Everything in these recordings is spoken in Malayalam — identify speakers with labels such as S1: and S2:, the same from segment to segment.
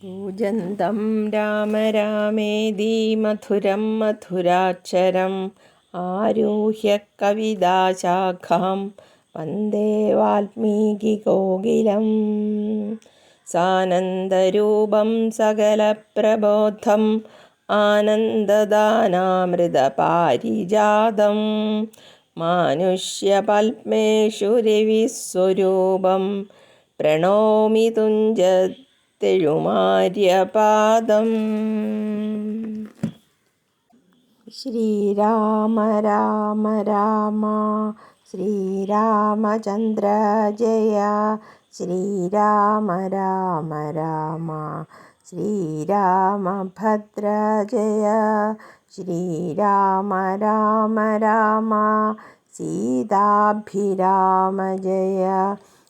S1: കൂജന്തം രാമ രാമേതി മധുരം മധുരാക്ഷരം ആരുഹ്യ കവിതാശാഖാം വന്ദേ വാൽമീകികോകിലം സാനന്ദരൂപം സകലപ്രബോധം ആനന്ദദാനാമൃതപാരിജാതം മാനുഷ്യപത്മേഷു രവിസ്വരൂപം പ്രണോമി തുഞ്ച തെഴുമാര്യപാദം ശ്രീരാമ രാമ രാമ ശ്രീരാമചന്ദ്ര ജയ ശ്രീരാമ രാമ രാമ ശ്രീരാമഭദ്ര ജയ ശ്രീരാമ രാമ രാമ സീതാഭിരാമ ജയ.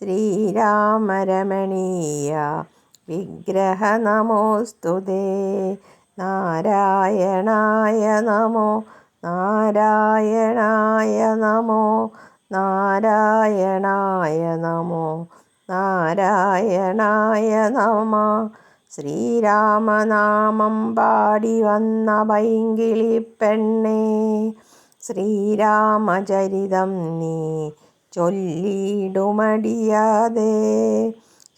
S1: ശ്രീരാമരമണീയ വിഗ്രഹ നമോസ്തുതേ നാരായണായ നമോ നാരായണായ നമോ നാരായണായ നമോ നാരായണായ നമ. ശ്രീരാമനാമം പാടി വന്ന പൈങ്കിളി പെണ്ണേ ശ്രീരാമചരിതം നീ ചൊല്ലിടുമടിയാതെ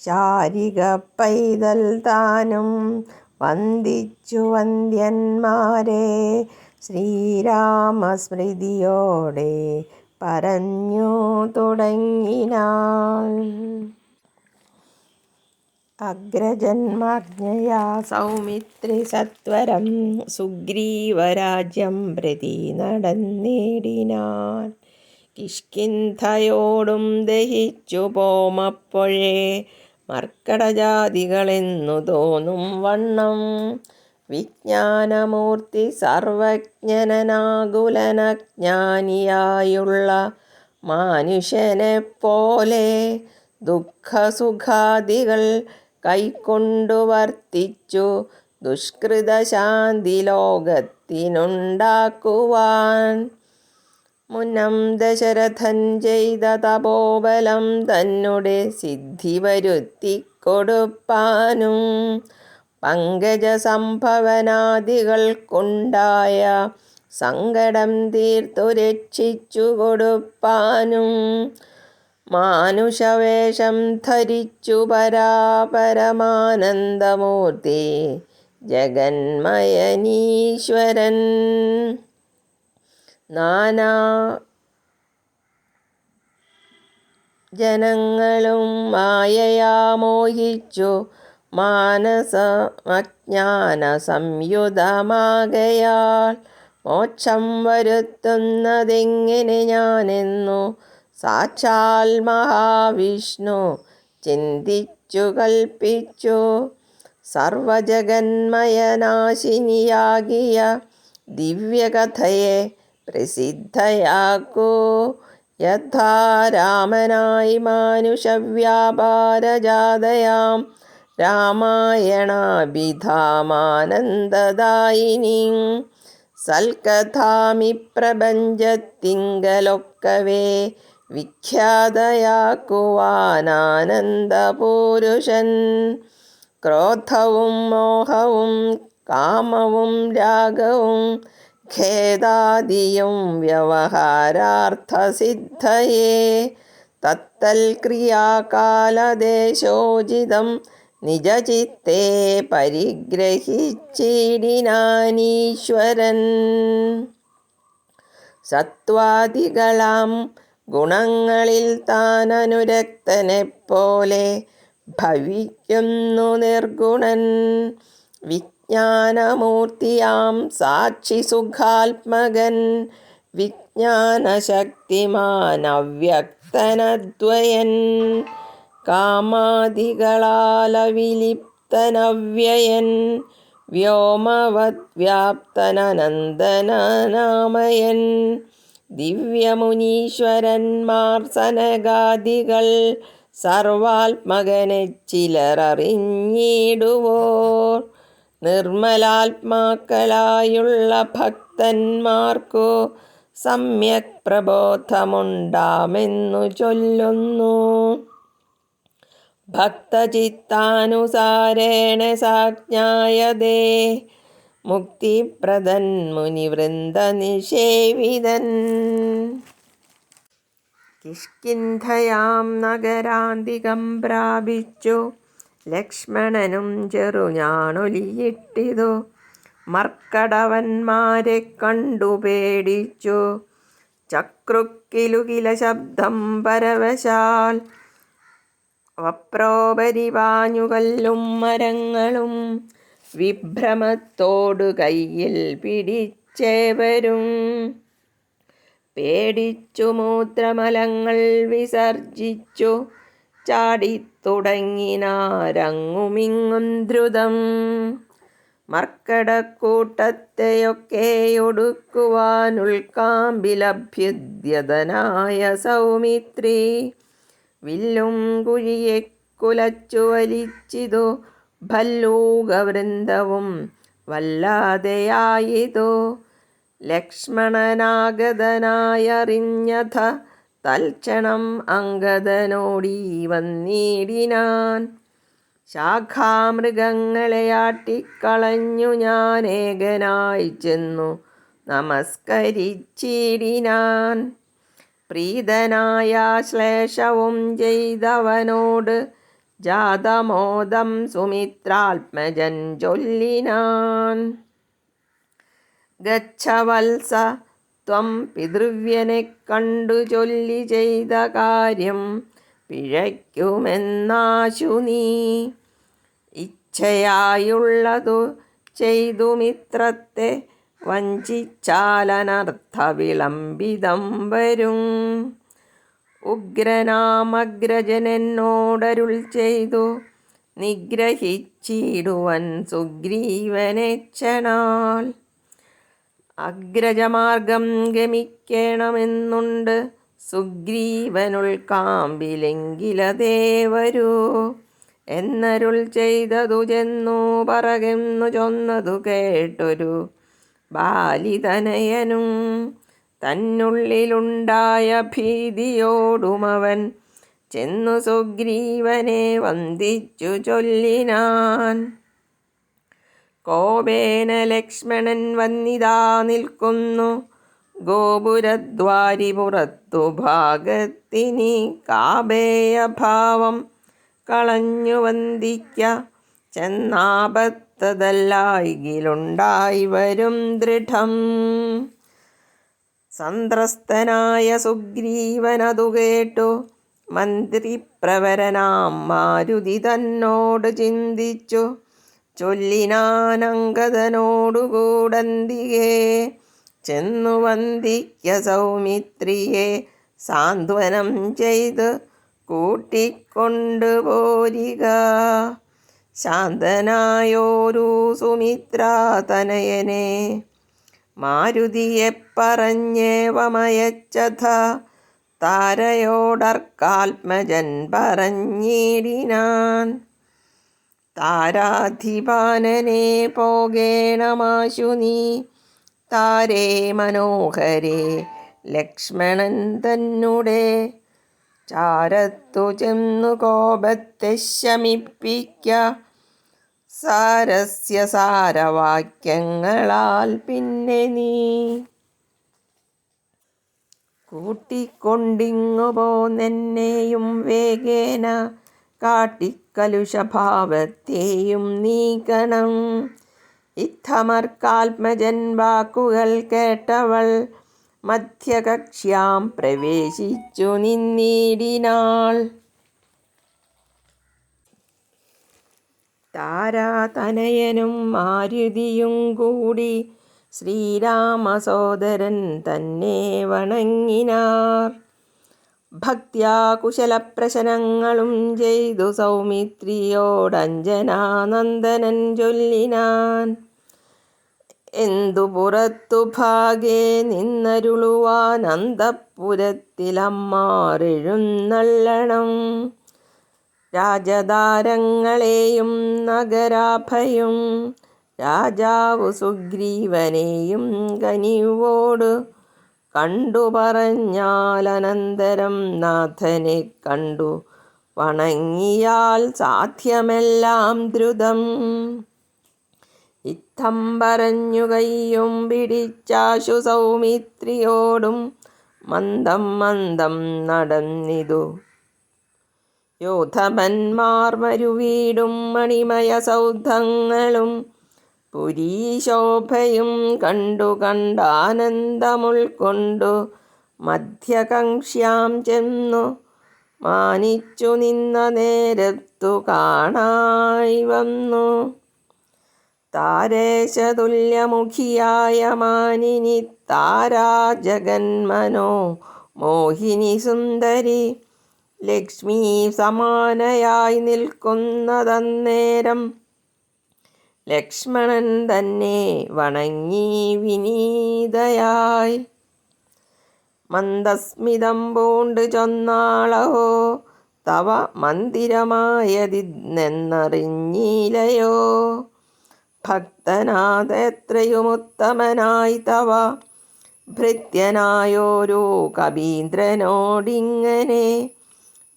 S1: ശാരിക പൈതൽ താനും വന്ദിച്ചു വന്ദ്യന്മാരെ ശ്രീരാമസ്മൃതിയോടെ പറഞ്ഞു തുടങ്ങിനാൾ അഗ്രജന്മാജ്ഞയാ സൗമിത്രി സത്വരം സുഗ്രീവരാജ്യം പ്രതി നടന്നിടിനാൻ കിഷ്കിന്ധയോടും ദഹിച്ചു പോമപ്പോഴേ മർക്കടജാതികളെന്നു തോന്നും വണ്ണം. വിജ്ഞാനമൂർത്തി സർവജ്ഞനാകുലനജ്ഞാനിയായുള്ള പോലെ ദുഃഖസുഖാദികൾ കൈക്കൊണ്ടു വർത്തിച്ചു ദുഷ്കൃതശാന്തി ലോകത്തിനുണ്ടാക്കുവാൻ. മുന്നം ദശരഥൻ ചെയ്ത തപോബലം തന്നെ സിദ്ധി വരുത്തി കൊടുപ്പാനും സംഭവനാദികൾ കൊണ്ടായ സങ്കടം തീർത്തു രക്ഷിച്ചു കൊടുപ്പാനും. മാനുഷവേഷം ധരിച്ചു പരാപരമാനന്ദമൂർത്തി ജഗന്മയനീശ്വരൻ. നാനാ ജനങ്ങളും മായയാ മോഹിച്ചു മാനസമജ്ഞാന സംയുതമാകയാൽ മോക്ഷം വരുത്തുന്നതെങ്ങനെ ഞാനെന്നു സാക്ഷാൽ മഹാവിഷ്ണു ചിന്തിച്ചു കൽപ്പിച്ചു. സർവജഗന്മയനാശിനിയാകിയ ദിവ്യകഥയെ പ്രസിദ്ധയാക്കൂ. യഥാ രാമനായി മാനുഷവ്യാപാരജാതയാം രാമായണാഭിധാമാനന്ദദായിനി. സൽക്കഥാമി പ്രപഞ്ചത്തിങ്കലൊക്കവേ വിഖ്യാതയാക്കുവാനാനന്ദപൂരുഷൻ. ക്രോധവും മോഹവും കാമവും രാഗവും ഖേദാദിയും വ്യവഹാരാർത്ഥസിദ്ധയേ. തത്തൽ ക്രിയാകാലദേശോചിതം നിജചിത്തേ പരിഗ്രഹിച്ചിടിനാനീശ്വരൻ. സത്വാദികളാം ഗുണങ്ങളിൽ താൻ അനുരക്തനെപ്പോലെ ഭവിക്കുന്നു നിർഗുണൻ. വിജ്ഞാനമൂർത്തിയാം സാക്ഷി സുഖാത്മകൻ വിജ്ഞാനശക്തിമാനവ്യക്തനദ്വയൻ. കാമാദികളാലവിലിപ്തനവ്യയൻ. വ്യോമവത് വ്യാപ്തനനന്ദനനാമയൻ ദിവ്യമുനീശ്വരന്മാർ സനകാദികൾ. സർവാത്മകനെ ചിലററിഞ്ഞിടുവോർ നിർമ്മലാത്മാക്കളായുള്ള ഭക്തന്മാർക്കു സമ്യക് പ്രബോധമുണ്ടാമെന്നു ചൊല്ലുന്നു. ഭക്തചിത്താനുസാരേണ സാജ്ഞായതേ. മുക്തിപ്രദൻ മുനിവൃന്ദ നിഷേവിതൻ. കിഷ്കിന്ധയാം നഗരാന്തികം പ്രാപിച്ചു. ലക്ഷ്മണനും ചെറുഞാണൊലിയിട്ടിതു മർക്കടവന്മാരെ കണ്ടു പേടിച്ചു. ചക്രുക്കിലുകില ശബ്ദം പരവശാൽ വപ്രോപരിപാഞ്ഞുകല്ലും മരങ്ങളും വിഭ്രമത്തോടു കയ്യിൽ പിടിച്ചേവരും. പേടിച്ചു മൂത്രമലങ്ങൾ വിസർജിച്ചു. ചാടിത്തുടങ്ങിനാരങ്ങുമിങ്ങും ദ്രുതം. മർക്കടക്കൂട്ടത്തെയൊക്കെയൊടുക്കുവാനുൾക്കാമ്പിലഭ്യുദ്യതനായ സൗമിത്രി വില്ലും കുഴിയെ കുലച്ചു വലിച്ചിതു ഭല്ലൂകവൃന്ദവും വല്ലാതെയായിതു. ലക്ഷ്മണനാഗതനായറിഞ്ഞഥ തൽക്ഷണം അങ്കദനോടി വന്നിടിനാൻ. ശാഖാമൃഗങ്ങളെ ആട്ടിക്കളഞ്ഞു ഞാൻ ഏകനായി ചെന്നു നമസ്കരിച്ചിടിനാൻ. പ്രീതനായ ശ്ലേഷവും ചെയ്തവനോട് ജാതമോദം സുമിത്രാത്മജൻ ചൊല്ലിനാൻ. ഗച്ഛവത്സ ത്വം പിതൃവ്യനെ കണ്ടു ചൊല്ലി ചെയ്ത കാര്യം പിഴയ്ക്കുമെന്നാശു നീ. ഇച്ഛയായുള്ളതു ചെയ്തു മിത്രത്തെ വഞ്ചിച്ചാലനർത്ഥ വിളംബിതം വരും. ഉഗ്രനാമഗ്രജനെന്നോടരുൾ ചെയ്തു നിഗ്രഹിച്ചിടുവൻ സുഗ്രീവനെ ക്ഷണാൽ അഗ്രജമാർഗം ഗമിക്കണമെന്നുണ്ട്. സുഗ്രീവനുൾക്കാമ്പിലെങ്കിലതേ വരൂ എന്നരുൾ ചെയ്തതു ചെന്നു പറകെന്നു ചൊന്നതു കേട്ടൊരു ബാലിതനയനും തന്നുള്ളിലുണ്ടായ ഭീതിയോടുമവൻ ചെന്നു സുഗ്രീവനെ വന്ദിച്ചു ചൊല്ലിനാൻ. കോപേന ലക്ഷ്മണൻ വന്നിതാ നിൽക്കുന്നു. ഗോപുരദ്വാരി പുറത്തു ഭാഗത്തിനി കാബേയഭാവം കളഞ്ഞു വന്ദിക്ക. ചെന്നാപത്തതല്ലായികിലുണ്ടായി വരും ദൃഢം. സന്ത്രസ്തനായ സുഗ്രീവനതു കേട്ടു. മന്ത്രിപ്രവരനാം മാരുതി തന്നോട് ചിന്തിച്ചു. ചൊല്ലിനാനങ്കദനോടുകൂടന്തികേ ചെന്നു വന്ദിക്ക സൗമിത്രിയെ സാന്ത്വനം ചെയ്ത് കൂട്ടിക്കൊണ്ടുപോരിക ശാന്തനായോരു സുമിത്രാതനയനെ മാരുതിയെ പറഞ്ഞേവമയച്ചഥ താരയോടർക്കാത്മജൻ പറഞ്ഞിടിനാൻ. താരാധിപാനനെ പോകേണമാശു നീ താരേ മനോഹരേ ലക്ഷ്മണൻ തന്നുടെ. ചാരത്തു ചെന്നു കോപത്തെ ശമിപ്പിക്ക. സാരസ്യ സാരവാക്യങ്ങളാൽ പിന്നെ നീ. കൂട്ടിക്കൊണ്ടിങ്ങു വേഗേന കാട്ടിക്കലുഷഭാവത്തെയും നീക്കണം. ഇത്തമർക്കാത്മജൻ വാക്കുകൾ കേട്ടവൾ മധ്യകക്ഷ്യാം പ്രവേശിച്ചു നിന്നീടിനാൾ. താരാതനയനും മാരുതിയും കൂടി ശ്രീരാമസോദരൻ തന്നെ വണങ്ങിനാർ. ഭക്ത്യാ കുശലപ്രശനങ്ങളും ചെയ്തു സൗമിത്രിയോടഞ്ജനാനന്ദനൻ ചൊല്ലിനാൻ. എന്തു പുറത്തു ഭാഗേ നിന്നരുളുവാൻ അന്തഃപുരത്തിലമ്മാറെഴുന്നള്ളണം. രാജധാരങ്ങളെയും നഗരാഭയും രാജാവു സുഗ്രീവനെയും കനിവോട് കണ്ടു പറഞ്ഞാലനന്തരം നാഥനെ കണ്ടു. വണങ്ങിയാൽ സാധ്യമെല്ലാം ദ്രുതം. ഇത്തം പറഞ്ഞു കയ്യും പിടിച്ചാശു സൗമിത്രിയോടും മന്ദം മന്ദം നടന്നിതു. യോധമന്മാർ മരുവീടും മണിമയ സൗധങ്ങളും പുരീശോഭയും കണ്ടു കണ്ടാനന്ദമുൾക്കൊണ്ടു മധ്യകക്ഷ്യാം ചെന്നു മാനിച്ചു നിന്ന നേരത്തു കാണായി വന്നു. താരേശതുല്യമുഖിയായ മാനിനി താരാ ജഗന്മനോ മോഹിനി സുന്ദരി ലക്ഷ്മി സമാനയായി നിൽക്കുന്നതന്നേരം ലക്ഷ്മണൻ തന്നെ വണങ്ങി വിനീതയായി. മന്ദസ്മിതം പൂണ്ട് ചൊന്നാളഹോ തവ മന്ദിരമായതിന്നെന്നറിഞ്ഞിലയോ. ഭക്തനാഥെത്രയുമുത്തമനായി തവ ഭൃത്യനായോരോ കവീന്ദ്രനോടിങ്ങനെ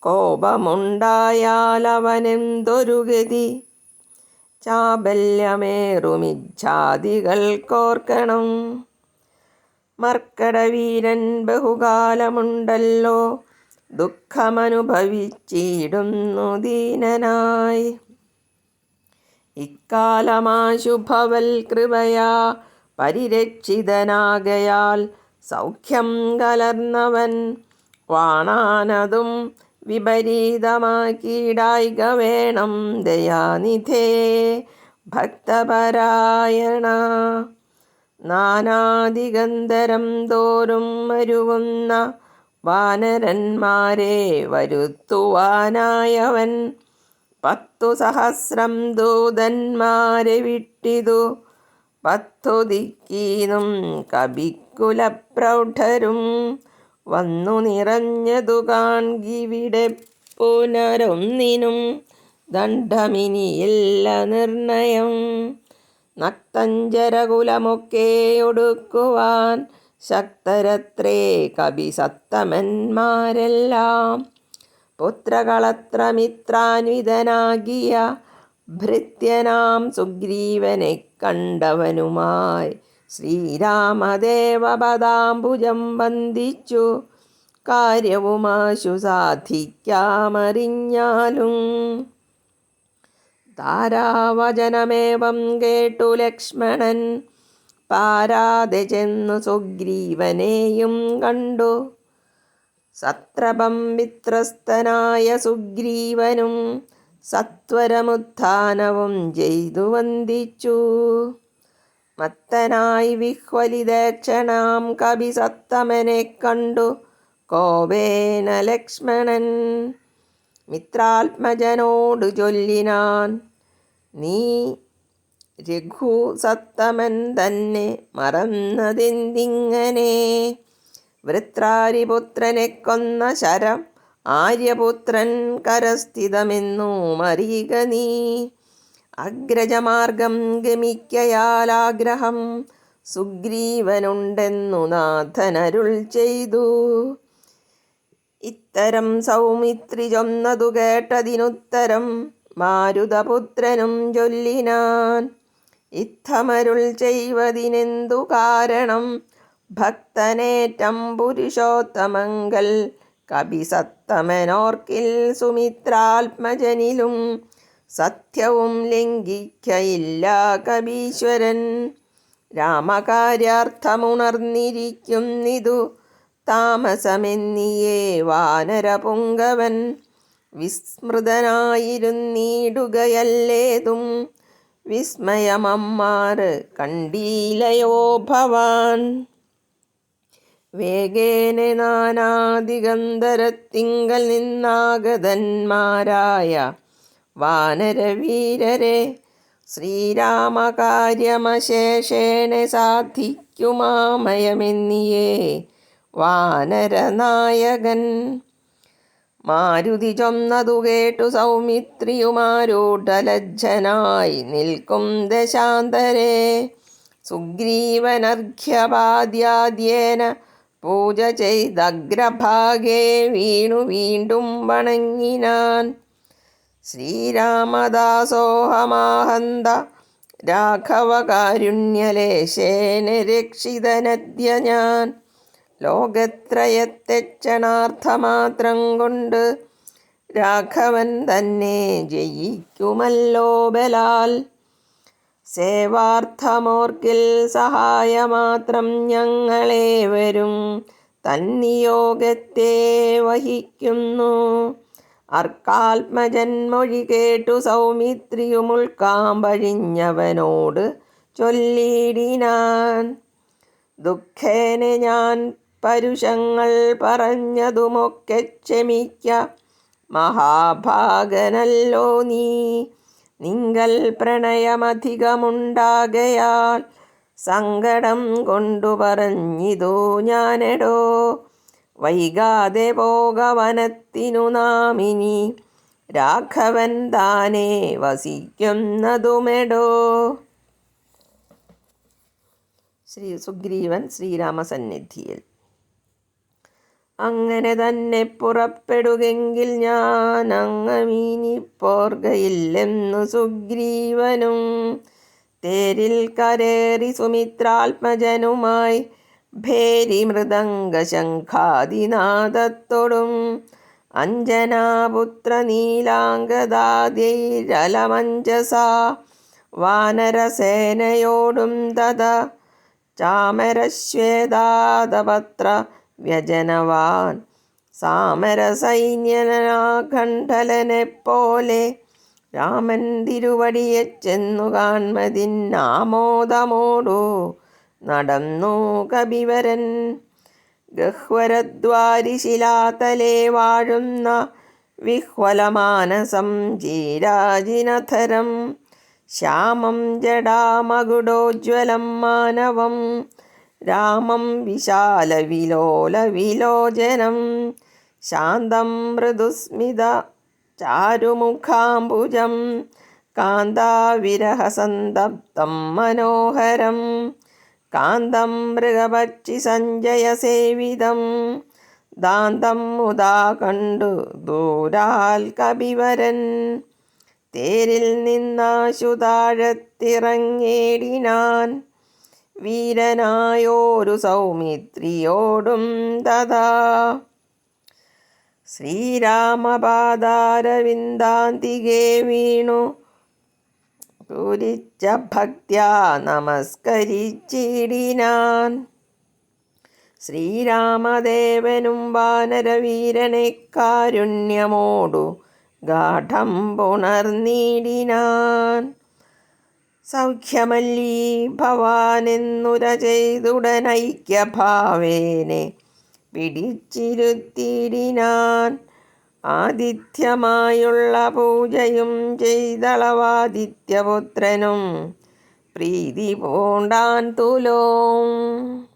S1: കോപമുണ്ടായാലവനെന്തൊരു ഗതി. ചാബല്യമേറുമിച്ഛാദികൾ കോർക്കണം മർക്കടവീരൻ ബഹുകാലമുണ്ടല്ലോ ദുഃഖമനുഭവിച്ചിടുന്നു ദീനനായി. ഇക്കാലമാശുഭവൽ കൃപയാ പരിരക്ഷിതനാകയാൽ സൗഖ്യം കലർന്നവൻ വാണാനതും വിപരീതമാക്കിയിടായിക വേണം ദയാനിധേ. ഭക്തപരായണ നാനാദിഗന്ധരം തോറും വരുവുന്ന വാനരന്മാരെ വരുത്തുവാനായവൻ. പത്തു സഹസ്രം ദൂതന്മാരെ വിട്ടിതു പത്തു ദിക്കീനും കവിക്കുലപ്രൗഢരും വന്നു നിറഞ്ഞതു കാൺകിവിടെ പുനരൊന്നിനും ദണ്ഡമിനിയില്ല നിർണയം. നക്തഞ്ചരകുലമൊക്കെ ഒടുക്കുവാൻ ശക്തരത്രേ കവിസത്തമന്മാരെല്ലാം പുത്രകളത്രമിത്രാന്വിതനാകിയ ഭൃത്യനാം സുഗ്രീവനെ കണ്ടവനുമായി ശ്രീരാമദേവപദാംബുജം വന്ദിച്ചു. കാര്യവുമാശു സാധിക്കാമറിഞ്ഞാലും താരാവചനമേവം കേട്ടു ലക്ഷ്മണൻ. പാരാതെ ചെന്നു സുഗ്രീവനെയും കണ്ടു. സത്രപം വിത്രസ്തനായ സുഗ്രീവനും സത്വരമുത്ഥാനവും ചെയ്തു വന്ദിച്ചു. മത്തനായി വിഹ്വലിതേക്ഷണാം കവി സത്തമനെ കണ്ടു കോപേന ലക്ഷ്മണൻ. മിത്രാത്മജനോട് ചൊല്ലിനാൻ നീ രഘു സത്തമൻ തന്നെ മറന്നതെന്തിങ്ങനെ? വൃത്രാരിപുത്രനെ കൊന്ന ശരം ആര്യപുത്രൻ കരസ്ഥിതമെന്നു മറിയുക നീ. അഗ്രജമാർഗം ഗമിക്കയാലാഗ്രഹം സുഗ്രീവനുണ്ടെന്നു നാഥനരുൾ ചെയ്തു. ഇത്തരം സൗമിത്രി ചൊന്നതു കേട്ടതിനുത്തരം മാരുതപുത്രനും ചൊല്ലിനാൻ. ഇത്തമരുൾ ചെയ്വതിനെന്തു കാരണം? ഭക്തനേറ്റം പുരുഷോത്തമങ്കൽ കപിസത്തമനോർക്കിൽ സുമിത്രാത്മജനിലും സത്യവും ലംഘിക്കയില്ല കപീശ്വരൻ. രാമകാര്യാർത്ഥമുണർന്നിരിക്കുന്നിതു താമസമെന്നിയേ വാനരപുങ്കവൻ. വിസ്മൃതനായിരുന്നിടുകയല്ലേതും വിസ്മയമമ്മാറ് കണ്ടീലയോ ഭവാൻ. വേഗേന നാനാദിഗന്ധരത്തിങ്കൽ നിന്നാഗതന്മാരായ വാനരവീരരെ ശ്രീരാമകാര്യമശേഷേണ സാധിക്കുമാമയമെന്നിയേ. വാനരനായകൻ മാരുതി ചൊന്നതു കേട്ടു സൗമിത്രിയുമാരൂഢലജ്ജനായി നിൽക്കും ദശാന്തരെ. സുഗ്രീവനർഘ്യപാദ്യാദ്യേന പൂജ ചെയ്തഗ്രഭാഗേ വീണു വീണ്ടും വണങ്ങിനാൻ ശ്രീരാമദാസോഹമാഹന്ത രാഘവകാരുണ്യലേശേന രക്ഷിതനദ്യ ഞാൻ. ലോകത്രയത്തെ ക്ഷണാർത്ഥമാത്രം കൊണ്ട് രാഘവൻ തന്നെ ജയിക്കുമല്ലോ ബലാൽ. സേവാർത്ഥമോർക്കിൽ സഹായമാത്രം ഞങ്ങളേവരും തന്നിയോഗത്തെ വഹിക്കുന്നു. അർക്കാത്മജന്മൊഴി കേട്ടു സൗമിത്രിയുമുൾക്കാമ്പഴിഞ്ഞവനോട് ചൊല്ലിടിനാൻ ദുഃഖേനെ ഞാൻ പരുഷങ്ങൾ പറഞ്ഞതുമൊക്കെ ക്ഷമിക്ക. മഹാഭാഗനല്ലോ നീ. നിങ്ങൾ പ്രണയമധികമുണ്ടാകയാൽ സങ്കടം കൊണ്ടു പറഞ്ഞിതോ ഞാനെടോ. വൈകാതെ പോകവനത്തിനു നാമിനി. രാഘവൻ താനെ വസിക്കുന്നതുമെടോ. ശ്രീ സുഗ്രീവൻ ശ്രീരാമസന്നിധിയിൽ. അങ്ങനെ തന്നെ പുറപ്പെടുകെങ്കിൽ ഞാൻ അങ്ങമീനി പോർഗയില്ലെന്നു സുഗ്രീവനും. തേരിൽ കരേറി സുമിത്രാത്മജനുമായി ഭേരി മൃദംഗശംഖാദിനാദത്തോടും അഞ്ജനാപുത്ര നീലാംഗദാദ്യൈരലമഞ്ജസ വാനരസേനയോടും തഥ ചാമരശ്വേതാദപത്ര വ്യജനവാൻ സാമരസൈന്യനാഖണ്ഡലനെ പോലെ രാമൻ തിരുവടിയെ ചെന്നു കാൺമതിന്നാമോദമോടു നടന്നു കപിവരൻ. ഗഹ്വരദ്വാരിശിലാതലേ വാഴുന്ന വിഹ്വലമാനസം ജീരാജിനധരം. ശ്യാമം ജടാമകുടോജ്വലം മാനവം. രാമം വിശാലവിലോലവിലോചനം. ശാന്തം മൃദുസ്മിത ചാരുമുഖാംബുജം. കാന്താവിരഹസന്തപ്തം മനോഹരം. കാന്തം മൃഗപക്ഷി സഞ്ജയസേവിതം ദാന്തം മുതാ കണ്ടു ദൂരാൽ കവിവരൻ തേരിൽ നിന്നാശു താഴത്തിറങ്ങേടിനാൻ വീരനായോരു സൗമിത്രിയോടും തഥാ ശ്രീരാമപാദാരവിന്ദാന്തികേ വീണു പൂരിച്ച ഭക്ത്യാ നമസ്കരിച്ചിടിനാൻ. ശ്രീരാമദേവനും വാനരവീരനെ കാരുണ്യമോടു ഗാഠം പുണർനീടിനാൻ സൗഖ്യമല്ലീ ഭവാനെന്നുര ചെയ്തുടനൈക്യഭാവേനെ പിടിച്ചിരുത്തിയിടിനാൻ ആതിഥ്യമായുള്ള പൂജയും ചെയ്തളവാദിത്യപുത്രനും പ്രീതി പൂണ്ടാൻ തുലോം.